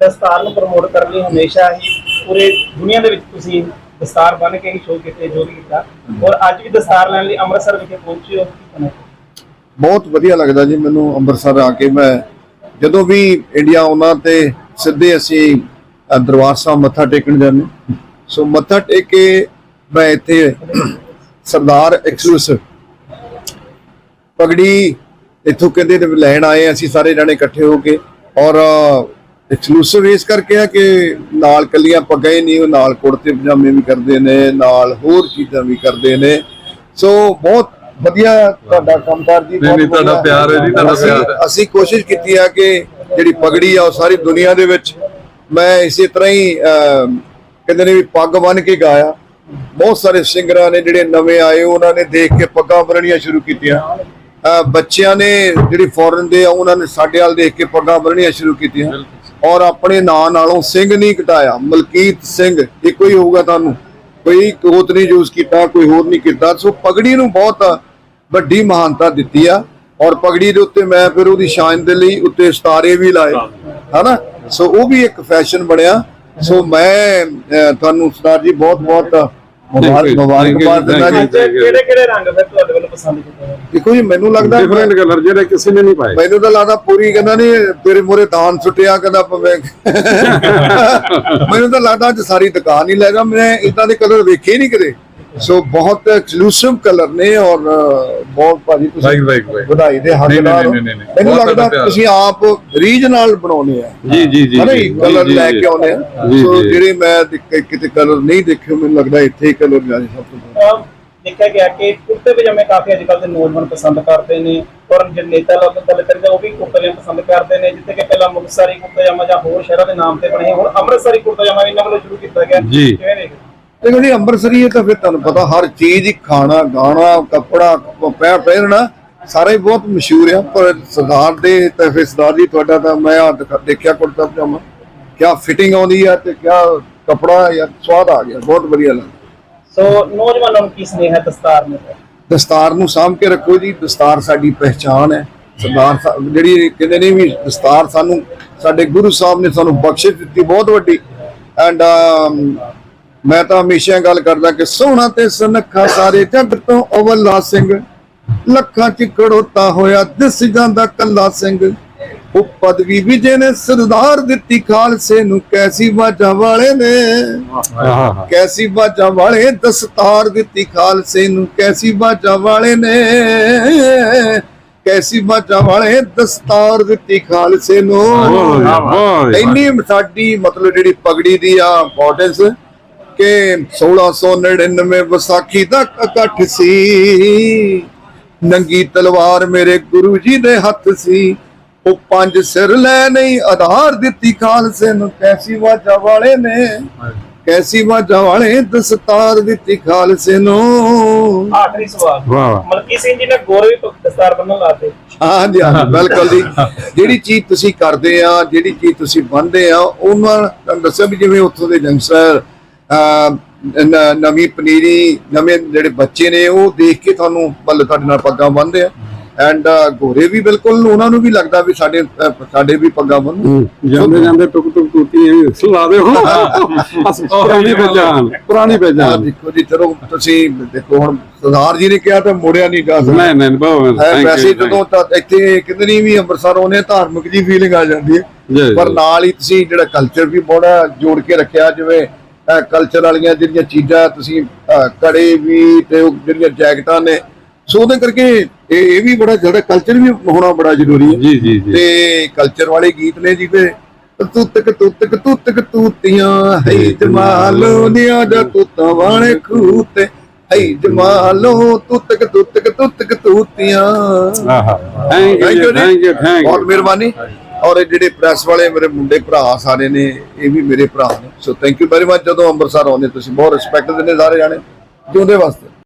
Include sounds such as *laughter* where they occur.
ਦਸਤਾਰ ਨੂੰ ਪ੍ਰਮੋਟ ਕਰਨ ਲਈ ਹਮੇਸ਼ਾ ਹੀ ਪੂਰੇ ਦੁਨੀਆ ਦੇ ਵਿੱਚ ਤੁਸੀਂ ਦਸਤਾਰ ਬਣ ਕੇ ਹੀ ਸ਼ੋਅ ਕੀਤੇ, ਜੋ ਵੀ ਕੀਤਾ। ਔਰ ਅੱਜ ਵੀ ਦਸਤਾਰ ਲੈਣ ਲਈ ਅੰਮ੍ਰਿਤਸਰ ਵਿਖੇ ਪਹੁੰਚੇ ਹੋ ਬਹੁਤ ਵਧੀਆ ਲੱਗਦਾ ਜੀ ਮੈਨੂੰ ਅੰਮ੍ਰਿਤਸਰ ਆ ਕੇ ਮੈਂ, ਜਦੋਂ ਵੀ ਇੰਡੀਆ ਆਉਣਾ ਤੇ ਸਿੱਧੇ ਅਸੀਂ ਦਰਬਾਰ ਸਾਹਿਬ ਮੱਥਾ ਟੇਕਣ ਜਾਂਦੇ ਸੋ ਮੱਥਾ ਟੇਕ ਕੇ ਮੈਂ ਇੱਥੇ ਸਰਦਾਰ ਐਕਸਕਲੂਸਿਵ ਪਗੜੀ, ਇੱਥੋਂ ਕਹਿੰਦੇ ਲੈਣ ਆਏ ਅਸੀਂ ਸਾਰੇ ਜਣੇ ਇਕੱਠੇ ਹੋ ਕੇ। ਔਰ ਐਕਸਕਲੂਸਿਵ ਇਸ ਕਰਕੇ ਆ ਕਿ ਨਾਲ ਕੱਲੀਆਂ ਪੱਗਾਂ ਹੀ ਨਹੀਂ ਉਹ ਨਾਲ ਕੁੜਤੇ ਪਜਾਮੇ ਵੀ ਕਰਦੇ ਨੇ ਨਾਲ ਹੋਰ ਚੀਜ਼ਾਂ ਵੀ ਕਰਦੇ ਨੇ। ਸੋ ਬਹੁਤ ਵਧੀਆ ਤੁਹਾਡਾ ਕੰਮਕਾਰ ਜੀ ਨਹੀਂ, ਤੁਹਾਡਾ। ਪਿਆਰ ਹੈ ਜੀ, ਤੁਹਾਡਾ ਪਿਆਰ। ਅਸੀਂ ਕੋਸ਼ਿਸ਼ ਕੀਤੀ ਆ ਕਿ ਜਿਹੜੀ ਪਗੜੀ ਆ ਉਹ ਸਾਰੀ ਦੁਨੀਆ ਦੇ ਵਿੱਚ ਮੈਂ ਇਸੇ ਤਰ੍ਹਾਂ ਹੀ ਕਹਿੰਦੇ ਨੇ ਵੀ ਪੱਗ ਬੰਨ ਕੇ ਗਾਇਆ। ਬਹੁਤ ਸਾਰੇ ਸਿੰਗਰਾਂ ਨੇ ਜਿਹੜੇ ਨਵੇਂ ਆਏ ਉਹਨਾਂ ਨੇ ਦੇਖ ਕੇ ਪੱਗਾਂ ਬੰਨਣੀਆਂ ਸ਼ੁਰੂ ਕੀਤੀਆਂ। ਬੱਚਿਆਂ ਨੇ ਜਿਹੜੀ ਫੋਰਨ ਦੇ ਆ ਉਹਨਾਂ ਨੇ ਸਾਡੇ ਵੱਲ ਦੇਖ ਕੇ ਪੱਗਾਂ ਬੰਨਣੀਆਂ ਸ਼ੁਰੂ ਕੀਤੀਆਂ। ਔਰ ਆਪਣੇ ਨਾਂ ਨਾਲੋਂ ਸਿੰਘ ਨਹੀਂ ਘਟਾਇਆ। ਮਲਕੀਤ ਸਿੰਘ ਇੱਕੋ ਹੀ ਹੋਊਗਾ ਤੁਹਾਨੂੰ, ਕੋਈ ਕੋਤ ਨਹੀਂ ਯੂਜ਼ ਕੀਤਾ, ਕੋਈ ਹੋਰ ਨਹੀਂ ਕੀਤਾ। ਸੋ ਪਗੜੀ ਨੂੰ ਬਹੁਤ ਵੱਡੀ ਮਹਾਨਤਾ ਦਿੱਤੀ ਆ। ਔਰ ਪਗੜੀ ਦੇ ਉੱਤੇ ਮੈਂ ਫਿਰ ਉਹਦੀ ਸ਼ਾਨ ਦੇ ਲਈ ਉੱਤੇ ਸਤਾਰੇ ਵੀ ਲਾਏ। ਹਨਾ? ਸੋ ਉਹ ਵੀ ਇੱਕ ਫੈਸ਼ਨ ਬਣਿਆ। ਸੋ ਮੈਂ ਤੁਹਾਨੂੰ ਸਰਦਾਰ ਜੀ ਬਹੁਤ ਬਹੁਤ ਮੁਬਾਰਕ Thank you, Mubarakbad thank you, ਦਿੰਦਾ ਜੀ। thank you. ਕਿਹੜੇ ਕਿਹੜੇ ਰੰਗ ਫਿਰ ਤੁਹਾਡੇ ਵੱਲੋਂ ਪਸੰਦ ਕੀਤੇ ਗਏ? ਦੇਖੋ ਜੀ ਮੈਨੂੰ ਲੱਗਦਾ ਡਿਫਰੈਂਟ ਕਲਰ ਜਿਹੜੇ ਕਿਸੇ ਨੇ ਨਹੀਂ ਪਾਏ। ਮੈਨੂੰ ਤਾਂ ਲੱਗਦਾ ਪੂਰੀ ਕਹਿੰਦਾ ਨਹੀਂ ਤੇਰੇ ਮੋਰੇ ਦਾਨ ਸੁੱਟਿਆ ਕਹਿੰਦਾ ਪਵੇ *laughs* ਮੈਨੂੰ ਤਾਂ ਲੱਗਦਾ ਅੱਜ ਸਾਰੀ ਦੁਕਾਨ ਹੀ ਲੈ ਜਾ ਮੈਂ ਇਦਾਂ ਦੇ ਕਲਰ ਵੇਖੇ ਹੀ ਨਹੀਂ ਕਦੇ। ਸੋ ਬਹੁਤ ਐਕਸਕਲੂਸਿਵ ਕਲਰ ਨੇ ਔਰ ਬਹੁਤ ਭਾਜੀ ਤੁਸੀਂ. ਵਧਾਈ ਦੇ ਹੱਕਦਾਰ। ਮੈਨੂੰ ਲੱਗਦਾ ਤੁਸੀਂ ਆਪ ਰੀਜ ਨਾਲ ਬਣਾਉਣੇ ਆ ਜੀ ਜੀ ਜੀ ਹਨਾ ਜੀ, ਜੀ ਕਲਰ ਜੀ, ਲੈ ਜੀ। ਕੇ ਆਉਣੇ ਆ ਜੀ, ਸੋ ਜੀ। ਜਿਹੜੇ ਮੈਂ ਕਿਤੇ ਕਲਰ ਨਹੀਂ ਦੇਖੇ ਮੈਨੂੰ ਲੱਗਦਾ ਇੱਥੇ ਹੀ ਕਲਰ ਜਾਣੇ ਸਭ ਤੋਂ ਦੇਖਿਆ ਗਿਆ ਕਿ ਕੁੜਤੇ ਪਜਾਮੇ ਕਾਫੀ ਅੱਜ ਕੱਲ੍ਹ ਦੇ ਨੌਜਵਾਨ ਪਸੰਦ ਕਰਦੇ ਨੇ ਔਰ ਜਿਹੜੇ ਨੇਤਾ ਲੋਕ ਗੱਲ ਕਰੀਦਾ ਉਹ ਵੀ ਕੁੜਤੇ ਪਸੰਦ ਕਰਦੇ ਨੇ ਜਿੱਥੇ ਕਿ ਪਹਿਲਾਂ ਮੁਕਤਸਰੀ ਕੁੜਤਾ ਪਜਾਮਾ ਜਾਂ ਹੋਰ ਸ਼ਹਿਰਾਂ ਦੇ ਨਾਮ ਤੇ ਬਣੇ ਹੁਣ ਅੰਮ੍ਰਿਤਸਰੀ ਕੁੜਤਾ ਪਜਾਮਾ ਇਹਨਾਂ ਵੱਲੋਂ ਸ਼ੁਰੂ ਕੀਤਾ ਗਿਆ ਜੀ। ਕਿਵੇਂ ਦੇਖਦੇ ਦੇਖੋ ਜੀ ਅੰਮ੍ਰਿਤਸਰੀ ਇਹ ਤਾਂ ਫਿਰ ਤੁਹਾਨੂੰ ਪਤਾ ਹਰ ਚੀਜ਼ ਹੀ ਖਾਣਾ ਗਾਣਾ ਕੱਪੜਾ ਪੈ ਪਹਿਨਣਾ ਸਾਰਾ ਹੀ ਬਹੁਤ ਮਸ਼ਹੂਰ ਆ ਪਰ ਸਰਦਾਰ ਦੇ ਤੇ ਫਿਰ ਸਰਦਾਰ ਜੀ ਤੁਹਾਡਾ ਤਾਂ ਮੈਂ ਦਿਖ- ਦੇਖਿਆ ਕੁੜਤਾ ਪਜਾਮਾ। ਕਿਆ ਫਿਟਿੰਗ ਆਉਂਦੀ ਆ ਤੇ ਕਿਆ ਕਪੜਾ ਯਾਰ ਸਵਾਦ ਆ ਗਿਆ ਬਹੁਤ ਵਧੀਆ ਲੱਗਾ। ਸੋ ਨੌਜਵਾਨਾਂ ਨੂੰ ਕੀ ਸਨੇਹ ਹੈ ਦਸਤਾਰ ਨੂੰ? ਦਸਤਾਰ ਨੂੰ ਸਾਂਭ ਕੇ ਰੱਖੋ ਜੀ ਦਸਤਾਰ ਸਾਡੀ ਪਹਿਚਾਨ ਹੈ। ਸਰਦਾਰ ਜਿਹੜੀ ਕਹਿੰਦੇ ਨੇ ਵੀ ਦਸਤਾਰ ਸਾਨੂੰ ਸਾਡੇ ਗੁਰੂ ਸਾਹਿਬ ਨੇ ਸਾਨੂੰ ਬਖਸ਼ਿਸ਼ ਦਿੱਤੀ ਬਹੁਤ ਵੱਡੀ। ਐਂਡ ਮੈਂ ਤਾਂ ਹਮੇਸ਼ਾ ਗੱਲ ਕਰਦਾ ਕਿ ਸੋਹਣਾ ਤੇ ਸੁਨੱਖਾ ਸਾਰੇ ਜੱਗ ਤੋਂ ਅਵਲਾ ਸਿੰਘ। ਲੱਖਾਂ ਚ ਕੜੋਤਾ ਹੋਇਆ ਦਿਸ ਜਾਂਦਾ ਕੱਲਾ ਸਿੰਘ। ਉਹ ਪਦਵੀ ਵਿਜੇ ਨੇ ਸਰਦਾਰ ਦਿੱਤੀ ਖਾਲਸੇ ਨੂੰ ਕੈਸੀ ਬਾਜਾ ਵਾਲੇ ਨੇ। ਕੈਸੀ ਬਾਜਾ ਵਾਲੇ ਦਸਤਾਰ ਦਿੱਤੀ ਖਾਲਸੇ ਨੂੰ ਕੈਸੀ ਬਾਜਾ ਵਾਲੇ ਨੇ। ਕੈਸੀ ਬਾਜਾ ਵਾਲੇ ਦਸਤਾਰ ਦਿੱਤੀ ਖਾਲਸੇ ਨੂੰ। ਇੰਨੀ ਸਾਡੀ ਮਤਲਬ ਜਿਹੜੀ ਪਗੜੀ ਦੀ ਆ ਇੰਪੋਰਟੈਂਸ ਕਿ 1699 ਵਿਸਾਖੀ ਦਾ ਇਕੱਠ ਸੀ। ਨੰਗੀ ਤਲਵਾਰ ਮੇਰੇ ਗੁਰੂ ਜੀ ਦੇ ਹੱਥ ਸੀ। ਉਹ ਪੰਜ ਸਿਰ ਲੈ ਨਹੀਂ ਆਧਾਰ ਦਿੱਤੀ ਖਾਲਸੇ ਨੂੰ। ਕੈਸੀ ਬਾਜਾ ਵਾਲੇ ਨੇ ਕੈਸੀ ਬਾਜਾ ਵਾਲੇ ਦਸਤਾਰ ਦਿੱਤੀ ਖਾਲਸੇ ਨੂੰ। ਆਖਰੀ ਸਵਾਲ। ਵਾਹ ਮਲਕੀ ਸਿੰਘ ਜੀ ਨੇ ਗੋਰੇ ਦਸਤਾਰ ਬੰਨਣ ਲਾਤੇ ਹਾਂਜੀ ਹਾਂਜੀ ਬਿਲਕੁਲ ਜੀ। ਜਿਹੜੀ ਚੀਜ਼ ਤੁਸੀਂ ਕਰਦੇ ਆ ਜਿਹੜੀ ਚੀਜ਼ ਤੁਸੀਂ ਬੰਨਦੇ ਆ ਉਹਨਾਂ ਦੱਸਿਆ ਵੀ ਜਿਵੇਂ ਉੱਥੋਂ ਦੇ ਨ- ਨਵੀਂ ਪਨੀਰੀ ਨਵੇਂ ਜਿਹੜੇ ਬੱਚੇ ਨੇ ਉਹ ਦੇਖ ਕੇ ਤੁਹਾਨੂੰ ਮਤਲਬ ਤੁਹਾਡੇ ਨਾਲ ਪੱਗਾਂ ਬੰਨਦੇ ਆ। ਐਂਡ ਗੋਰੇ ਵੀ ਬਿਲਕੁਲ ਉਹਨਾਂ ਨੂੰ ਵੀ ਲੱਗਦਾ ਵੀ ਸਾਡੇ ਸਾਡੇ ਵੀ ਪੱਗਾਂ ਬੰਨਣ ਜਾਂਦੇ ਜਾਂਦੇ ਟੁਕ ਟੁਕ ਟੁੱਟੀ ਸੁਲਾ ਦੇ ਹੋ। ਪੁਰਾਣੀ ਪਹਿਚਾਨ ਪੁਰਾਣੀ ਪਹਿਚਾਨ ਦੇਖੋ ਜੀ ਚਲੋ ਤੁਸੀਂ ਦੇਖੋ ਹੁਣ ਸਰਦਾਰ ਜੀ ਨੇ ਕਿਹਾ ਤਾਂ ਮੋੜਿਆ ਨਹੀਂ ਜਾ ਸਕਦਾ ਨਹੀਂ ਨਹੀਂ ਬਹੁਤ ਥੈਂਕ ਵੈਸੇ ਜਦੋਂ ਤਾਂ ਇੱਥੇ ਕਿਤੇ ਨਹੀਂ ਵੀ ਅੰਮ੍ਰਿਤਸਰ ਉਹਨੇ ਧਾਰਮਿਕ ਜੀ ਫੀਲਿੰਗ ਆ ਜਾਂਦੀ ਹੈ। ਪਰ। ਨਾਲ ਹੀ ਤੁਸੀਂ ਜਿਹੜਾ ਕਲਚਰ ਵੀ ਬੜਾ ਜੋੜ ਕੇ ਰੱਖਿਆ ਜਿਵੇਂ ਕਲਚਰ ਵਾਲੀਆਂ ਜਿਹੜੀਆਂ ਚੀਜ਼ਾਂ ਤੁਸੀਂ ਕੜੇ ਵੀ ਤੇ ਉਹ ਜਿਹੜੀਆਂ ਜੈਕਟਾਂ ਨੇ ਸੋ ਉਹਦੇ ਕਰਕੇ ਇਹ ਇਹ ਵੀ ਬੜਾ ਜਿਹੜਾ ਕਲਚਰ ਵੀ ਹੋਣਾ ਬੜਾ ਜ਼ਰੂਰੀ ਹੈ। ਜੀ ਜੀ ਜੀ। ਤੇ ਕਲਚਰ ਵਾਲੇ ਗੀਤ ਨੇ ਜਿਵੇਂ ਤੁੱਤਕ ਤੁੱਤਕ ਤੁੱਤਕ ਤੂਤੀਆਂ ਹੈ ਜਮਾਲੋ ਨੀਆਂ ਦਾ ਤੁੱਤਾਂ ਵਾਲੇ ਖੂਹ ਤੇ ਹੈ ਜਮਾਲੋ ਤੁੱਤਕ ਤੁੱਤਕ ਤੁੱਤਕ ਤੂਤੀਆਂ। ਆਹਾ। Thank you. ਥੈਂਕ ਯੂ ਬਹੁਤ ਮਿਹਰਬਾਨੀ। ਔਰ ਇਹ ਜਿਹੜੇ ਪ੍ਰੈਸ ਵਾਲੇ ਮੇਰੇ ਮੁੰਡੇ ਭਰਾ ਸਾਰੇ ਨੇ, ਇਹ ਵੀ ਮੇਰੇ ਭਰਾ ਨੇ। So thank you very much ਜਦੋਂ ਅੰਮ੍ਰਿਤਸਰ ਆਉਂਦੇ ਤੁਸੀਂ। ਬਹੁਤ ਰਿਸਪੈਕਟ ਦਿੰਦੇ ਸਾਰੇ ਜਾਣੇ। ਜਿਉਂਦੇ ਵਾਸਤੇ।